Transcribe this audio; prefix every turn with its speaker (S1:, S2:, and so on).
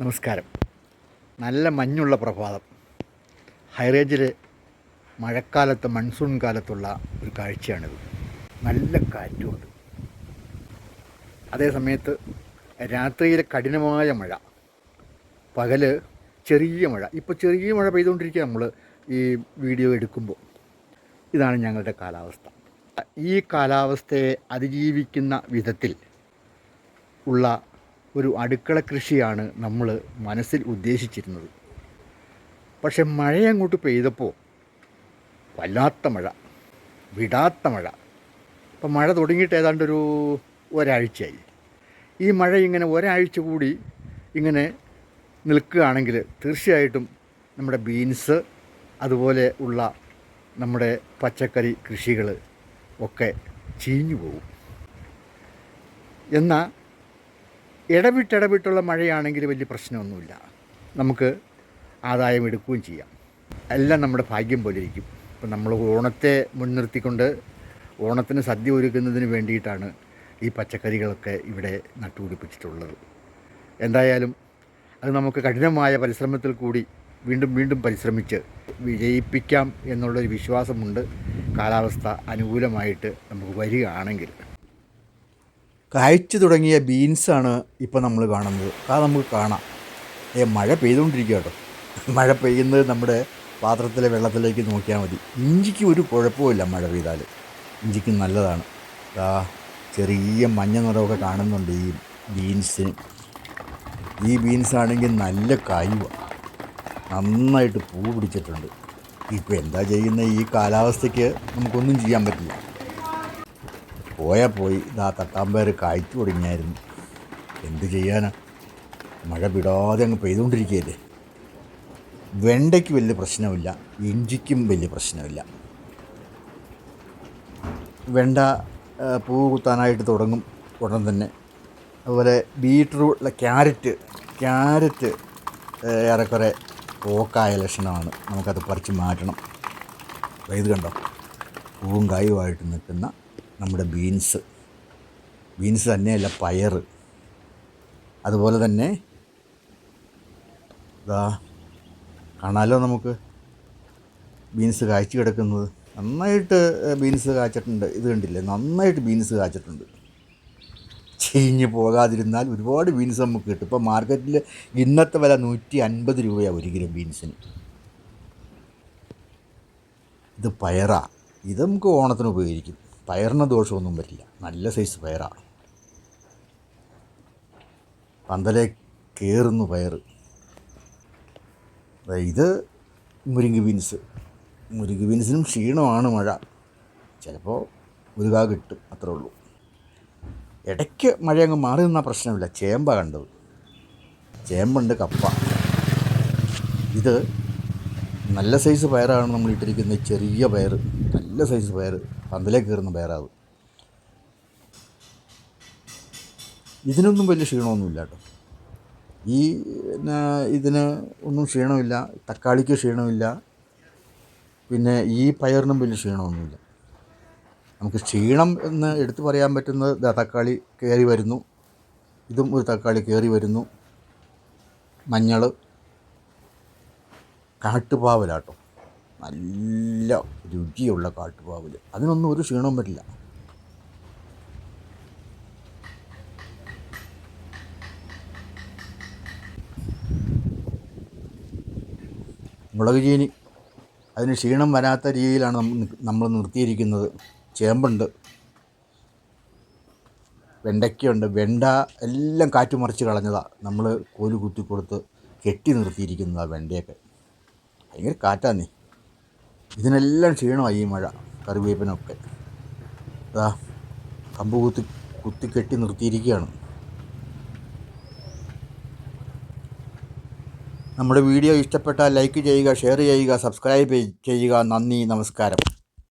S1: നമസ്കാരം. നല്ല മഞ്ഞുള്ള പ്രഭാതം. ഹൈറേഞ്ചിൽ മഴക്കാലത്ത് മൺസൂൺ കാലത്തുള്ള ഒരു കാഴ്ചയാണിത്. നല്ല കാറ്റുമുണ്ട് അതേ. സമയത്ത് രാത്രിയിലെ കഠിനമായ മഴ. പകൽ ചെറിയ മഴ. ഇപ്പോൾ ചെറിയ മഴ പെയ്തുകൊണ്ടിരിക്കുക നമ്മൾ ഈ വീഡിയോ എടുക്കുമ്പോൾ ഇതാണ് ഞങ്ങളുടെ കാലാവസ്ഥ. ഈ കാലാവസ്ഥയെ അതിജീവിക്കുന്ന വിധത്തിൽ ഉള്ള ഒരു അടുക്കള കൃഷിയാണ് നമ്മൾ മനസ്സിൽ ഉദ്ദേശിച്ചിരുന്നത്. പക്ഷെ മഴ അങ്ങോട്ട് പെയ്തപ്പോൾ വല്ലാത്ത മഴ വിടാത്ത മഴ. ഇപ്പം മഴ തുടങ്ങിയിട്ട് ഏതാണ്ട് ഒരു ഒരാഴ്ചയായി. ഈ മഴ ഇങ്ങനെ ഒരാഴ്ച കൂടി ഇങ്ങനെ നിൽക്കുകയാണെങ്കിൽ തീർച്ചയായിട്ടും നമ്മുടെ ബീൻസ് അതുപോലെ ഉള്ള നമ്മുടെ പച്ചക്കറി കൃഷികൾ ഒക്കെ ചീഞ്ഞു പോകും എന്നാൽ ഇടവിട്ടിടവിട്ടുള്ള മഴയാണെങ്കിൽ വലിയ പ്രശ്നമൊന്നുമില്ല. നമുക്ക് ആദായം എടുക്കുകയും ചെയ്യാം. എല്ലാം നമ്മുടെ ഭാഗ്യം പോലെ ഇരിക്കും. ഇപ്പം നമ്മൾ ഓണത്തെ മുൻനിർത്തിക്കൊണ്ട് ഓണത്തിന് സദ്യ ഒരുക്കുന്നതിന് വേണ്ടിയിട്ടാണ് ഈ പച്ചക്കറികളൊക്കെ ഇവിടെ നട്ടുപിടിപ്പിച്ചിട്ടുള്ളത്. എന്തായാലും അത് നമുക്ക് കഠിനമായ പരിശ്രമത്തിൽ കൂടി വീണ്ടും വീണ്ടും പരിശ്രമിച്ച് വിജയിപ്പിക്കാം എന്നുള്ളൊരു വിശ്വാസമുണ്ട്. കാലാവസ്ഥ അനുകൂലമായിട്ട് നമുക്ക് വരികയാണെങ്കിൽ കായ്ച്ചു തുടങ്ങിയ ബീൻസാണ് ഇപ്പോൾ നമ്മൾ കാണുന്നത്. അത് നമുക്ക് കാണാം. ഏ മഴ പെയ്തുകൊണ്ടിരിക്കുക കേട്ടോ. മഴ പെയ്യുന്നത് നമ്മുടെ പാത്രത്തിലെ വെള്ളത്തിലേക്ക് നോക്കിയാൽ മതി. ഇഞ്ചിക്ക് ഒരു കുഴപ്പമില്ല മഴ പെയ്താൽ. ഇഞ്ചിക്ക് നല്ലതാണ്. ആ ചെറിയ മഞ്ഞ നിറമൊക്കെ കാണുന്നുണ്ട് ഈ ബീൻസിന് ഈ ബീൻസ് ആണെങ്കിൽ നല്ല കായുവ. നന്നായിട്ട് പൂ പിടിച്ചിട്ടുണ്ട്. ഇപ്പോൾ എന്താ ചെയ്യുന്ന ഈ കാലാവസ്ഥയ്ക്ക് നമുക്കൊന്നും ചെയ്യാൻ പറ്റില്ല. പോയാൽ പോയി. ഇതാ തട്ടാമ്പേര് കായ്ച്ചു തുടങ്ങിയായിരുന്നു എന്ത് ചെയ്യാനാ? മഴ വിടാതെ അങ്ങ് പെയ്തുകൊണ്ടിരിക്കുകയല്ലേ? വെണ്ടയ്ക്ക് വലിയ പ്രശ്നമില്ല. ഇഞ്ചിക്കും വലിയ പ്രശ്നമില്ല. വെണ്ട പൂ കുത്താനായിട്ട് തുടങ്ങും ഉടൻ തന്നെ. അതുപോലെ ബീട്രൂട്ട് ക്യാരറ്റ് ക്യാരറ്റ് ഏറെക്കുറെ പോക്കായ ലക്ഷണമാണ്. നമുക്കത് പറിച്ച് മാറ്റണം. ഇത് കണ്ടോ? പൂവും കായുമായിട്ട് നിൽക്കുന്ന നമ്മുടെ ബീൻസ്. ബീൻസ് തന്നെയല്ല പയർ അതുപോലെ തന്നെ ഇതാ കാണാലോ നമുക്ക് ബീൻസ് കായ്ച്ചു കിടക്കുന്നത്. നന്നായിട്ട് ബീൻസ് കാച്ചിട്ടുണ്ട്. ഇത് കണ്ടില്ലേ? നന്നായിട്ട് ബീൻസ് കാച്ചിട്ടുണ്ട്. ചീഞ്ഞ് പോകാതിരുന്നാൽ ഒരുപാട് ബീൻസ് നമുക്ക് കിട്ടും. ഇപ്പോൾ മാർക്കറ്റിൽ ഇന്നത്തെ വില നൂറ്റി അൻപത് രൂപയാണ് ഒരു കിലോ ബീൻസിന്. ഇത് പയറാണ് ഇത് നമുക്ക് ഓണത്തിന് ഉപയോഗിക്കും. പയറിന് ദോഷമൊന്നും വരില്ല നല്ല സൈസ് പയറാണ്. പന്തലേ കയറുന്നു പയർ ഇത് മുരിങ്ങ ബീൻസ് മുരിങ്ങ ബീൻസിനും ക്ഷീണമാണ് മഴ. ചിലപ്പോൾ ഒരു കാ കിട്ടും അത്രേ ഉള്ളൂ. ഇടയ്ക്ക് മഴ അങ്ങ് മാറി നിന്നാൽ പ്രശ്നമില്ല. ചേമ്പ കണ്ടത്. ചേമ്പുണ്ട് കപ്പ. ഇത് നല്ല സൈസ് പയറാണ് നമ്മൾ ഇട്ടിരിക്കുന്നത് ചെറിയ പയർ നല്ല സൈസ് പയർ പന്തലേ കയറുന്ന പയറാത് ഇതിനൊന്നും വലിയ ക്ഷീണമൊന്നുമില്ല കേട്ടോ. ഈ പിന്നെ ഇതിന് ഒന്നും ക്ഷീണമില്ല. തക്കാളിക്ക് ക്ഷീണമില്ല. പിന്നെ ഈ പയറിനും വലിയ ക്ഷീണമൊന്നുമില്ല. നമുക്ക് ക്ഷീണം എന്ന് എടുത്തു പറയാൻ പറ്റുന്നത് തക്കാളി കയറി വരുന്നു. ഇതും ഒരു തക്കാളി കയറി വരുന്നു. മഞ്ഞൾ കാട്ടുപാവലാട്ടോ നല്ല രുചിയുള്ള കാട്ടുപാവൽ അതിനൊന്നും ഒരു ക്ഷീണവും വരില്ല മുളക് ചീനി അതിന് ക്ഷീണം വരാത്ത രീതിയിലാണ് നമ്മൾ നിർത്തിയിരിക്കുന്നത്. ചേമ്പുണ്ട്. വെണ്ടയ്ക്കുണ്ട് വെണ്ട എല്ലാം കാറ്റ് മറിച്ച് കളഞ്ഞതാണ് നമ്മൾ കോൽ കുത്തി കൊടുത്ത് കെട്ടി നിർത്തിയിരിക്കുന്നതാണ് വെണ്ടയൊക്കെ. ഭയങ്കര കാറ്റാന്നേ ഇതിനെല്ലാം ക്ഷീണമായി ഈ മഴ കറിവേപ്പിനൊക്കെ. ഇതാ കമ്പ് കുത്തി കുത്തി കെട്ടി നിർത്തിയിരിക്കുകയാണ്. നമ്മുടെ വീഡിയോ ഇഷ്ടപ്പെട്ടാൽ ലൈക്ക് ചെയ്യുക ഷെയർ ചെയ്യുക സബ്സ്ക്രൈബ് ചെയ്യുക. നന്ദി നമസ്കാരം.